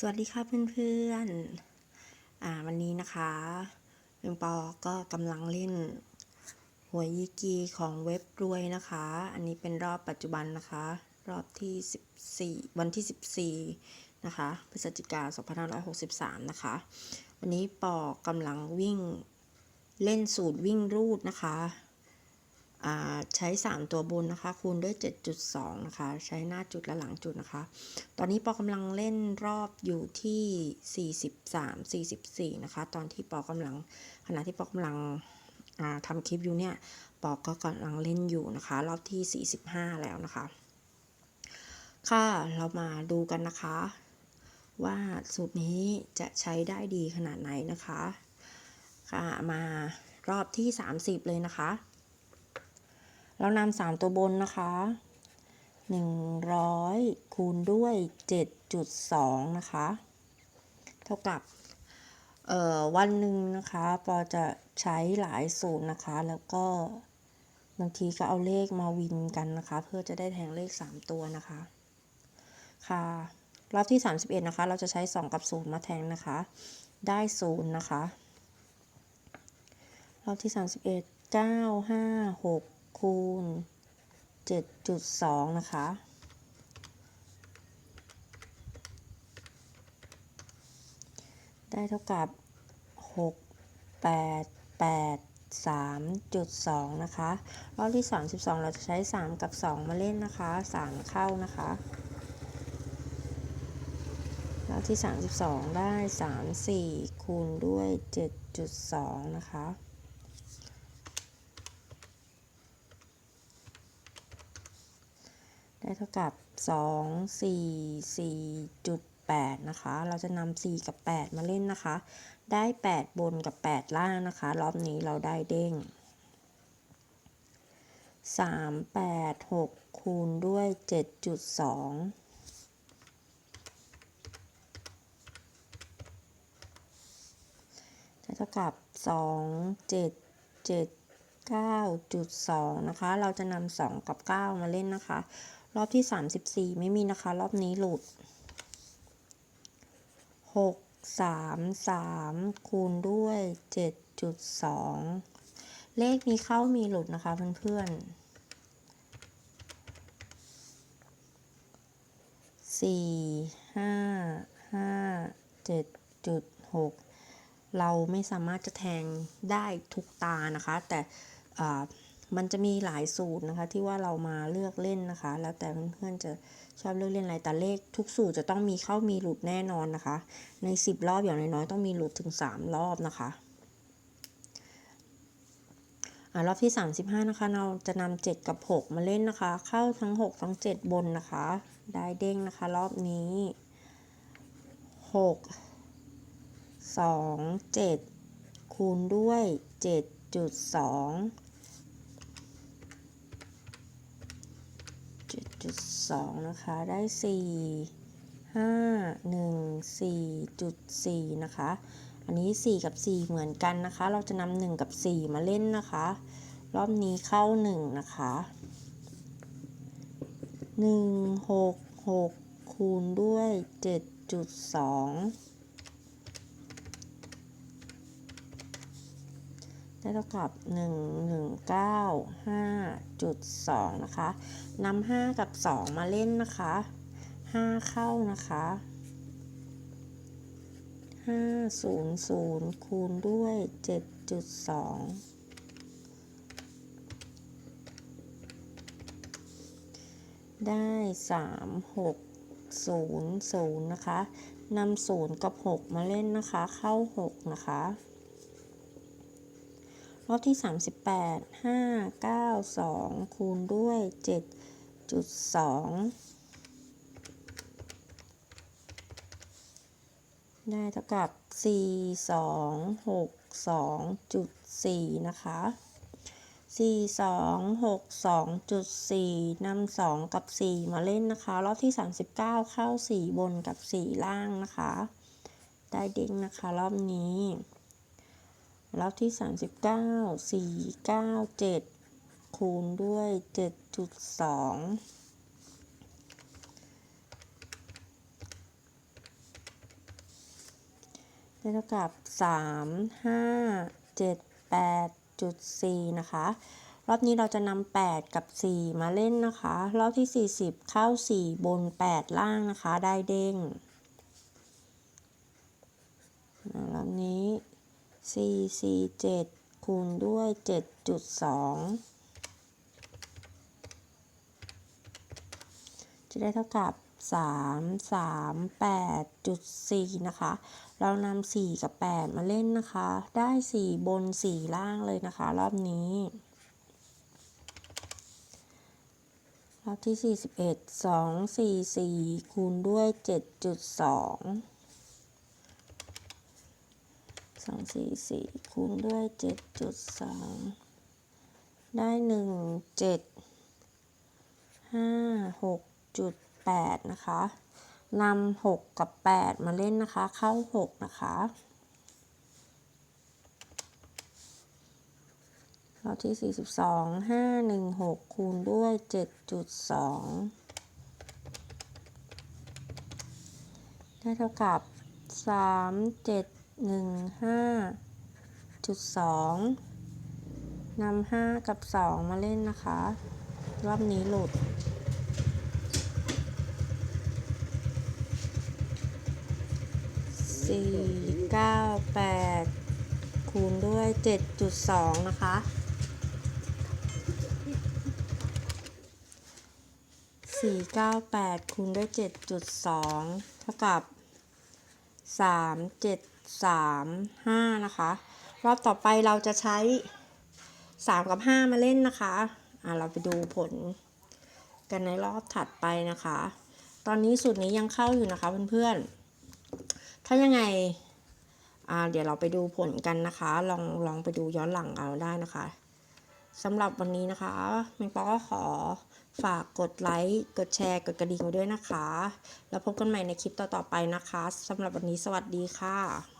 สวัสดีค่ะเพื่อนๆ อ่าวันนี้นะคะเป็นปอก็กำลังเล่นหวยยีกีของเว็บรวยนะคะ อันนี้เป็นรอบปัจจุบันนะคะ รอบที่ 14 วันที่ 14 นะคะพฤศจิกา2563 นะคะ วันนี้ปอกำลังวิ่งเล่นสูตรวิ่งรูดนะคะ ใช้ 3 ตัวบนนะคะ คูณด้วย 7.2 นะคะ ใช้หน้าจุดและหลังจุดนะคะ ตอนนี้ปอกำลังเล่นรอบอยู่ที่ 43 44 นะคะ ตอนที่ปอกำลังขณะที่ปอกำลังทำคลิปอยู่เนี่ย ปอก็กำลังเล่นอยู่นะคะ รอบที่ 45 แล้วนะคะ ค่ะ เรามาดูกันนะคะ ว่าสูตรนี้จะใช้ได้ดีขนาดไหนนะคะ ค่ะ มารอบที่ 30 เลยนะคะ เรานำสามตัวบนนะคะ100คูณด้วย7.2นะคะ เท่ากับเอ่อวันหนึ่งนะคะปอจะใช้หลายสูตรนะคะ แล้วก็บางทีก็เอาเลขมาวินกันนะคะ เพื่อจะได้แทงเลข 3 ตัวนะคะ ค่ะ รอบที่ 31 นะคะ เราจะใช้ 2 กับ 0 มาแทงนะคะ ได้ 0 นะคะ รอบที่ 31 9 5 6 คูณ 7.2 นะคะ ได้เท่ากับ 6 8 8 3.2 นะคะ รอบที่ 32 เราจะใช้ 3 กับ 2 มาเล่นนะคะ 3 เข้านะคะ รอบที่ 32 ได้ 3 4 คูณด้วย 7.2 นะคะ ได้เท่ากับ 2 4 4.8นะคะ เราจะนำ4กับ 8 มาเล่นนะคะ ได้ 8 บนกับ 8 ล่างนะคะ รอบนี้เราได้เด้ง 3 8 6 คูณด้วย 7.2ได้เท่ากับ 2 7 7 9.2 นะคะ เราจะนำ2 กับ 9 มาเล่นนะคะ รอบที่34ไม่มีนะคะ รอบนี้หลุด6 3 3คูณด้วย7.2เลขมีเข้ามีหลุดนะคะเพื่อนๆสี่ห้าห้าเจ็ดจุดหกเราไม่สามารถจะแทงได้ทุกตานะคะ แต่ มันจะมีหลายสูตรนะคะ ที่ว่าเรามาเลือกเล่นนะคะ แล้วแต่เพื่อนๆจะชอบเลือกเล่นอะไรแต่เลขทุกสูตรจะต้องมีเข้ามีหลุดแน่นอนนะคะ ใน 10 รอบอย่างน้อยๆต้องมีหลุดถึง 3 รอบนะคะรอบที่ 35 นะคะ เราจะนำ7กับ 6 มาเล่นนะคะ เข้าทั้ง 6 ทั้ง 7 บนนะคะ ได้เด้งนะคะ รอบนี้ 6 2 7 คูณด้วย 7.2 7.2นะคะ ได้4 5 1 4.4นะคะ อันนี้4กับ4เหมือนกันนะคะ เราจะนำ1กับ4มาเล่นนะคะ รอบนี้เข้า1นะคะ1 6 6คูณด้วย7.2ได้เท่ากับ1 1 9 5.2 นะคะนำ5กับ 2 มาเล่นนะคะ 5 เข้านะคะ 5 0 0 คูณด้วย 7.2ได้ 3 6 0 0 นะคะ นำ 0 กับ 6 มาเล่นนะคะ เข้า 6 นะคะ รอบที่ 38 5 9 2 คูณด้วย 7.2 ได้เท่ากับ 4 2 6 2.4 นะคะ 4 2 6 2.4นำ2 กับ 4 มาเล่นนะคะ รอบที่ 39 เข้า 4 บนกับ 4 ล่างนะคะ ได้เด้งนะคะรอบนี้ รอบที่ 39 4 9 7 คูณด้วย 7.2ได้เท่ากับ 3 5 7 8จุด4นะคะ รอบนี้เราจะนำ8 กับ 4 มาเล่นนะคะ รอบที่ 40 เข้า 4 บน 8 ล่างนะคะ ได้เด้งรอบนี้ 4 4 7 คูณด้วย 7.2 จะได้เท่ากับ 3 3 8จุด4นะคะ เรานำ4 กับ 8 มาเล่นนะคะ ได้ 4 บน 4 ล่างเลยนะคะ รอบนี้ รอบที่ 41 2 4 4 คูณด้วย 7.2 สองสี่สี่คูณด้วยเจ็ดจุดสองได้หนึ่งเจ็ดห้าหกจุดแปดนะคะนำหกกับแปดมาเล่นนะคะ เข้าหกนะคะเราที่ 42 516 คูณด้วย 7.2 ได้เท่ากับ 3 7 1 5จุด2นำ5กับ2มาเล่นนะคะ รอบนี้หลุดสี่เก้าแปดคูณด้วยเจ็ดจุดสองนะคะสี่เก้าแปดคูณด้วยเจ็ดจุดสองเท่ากับสามเจ็ด สามห้านะคะ รอบต่อไปเราจะใช้สามกับห้ามาเล่นนะคะอะเราไปดูผลกันในรอบถัดไปนะคะ ตอนนี้สูตรนี้ยังเข้าอยู่นะคะเพื่อนๆ ถ้ายังไงอ่าเดี๋ยวเราไปดูผลกันนะคะ ลองลองไปดูย้อนหลังเอาได้นะคะสำหรับวันนี้นะคะแมงปอก็ขอฝากกดไลค์ กดแชร์ กดกระดิ่งไว้ด้วยนะคะ แล้วพบกันใหม่ในคลิปต่อๆไปนะคะสำหรับวันนี้สวัสดีค่ะ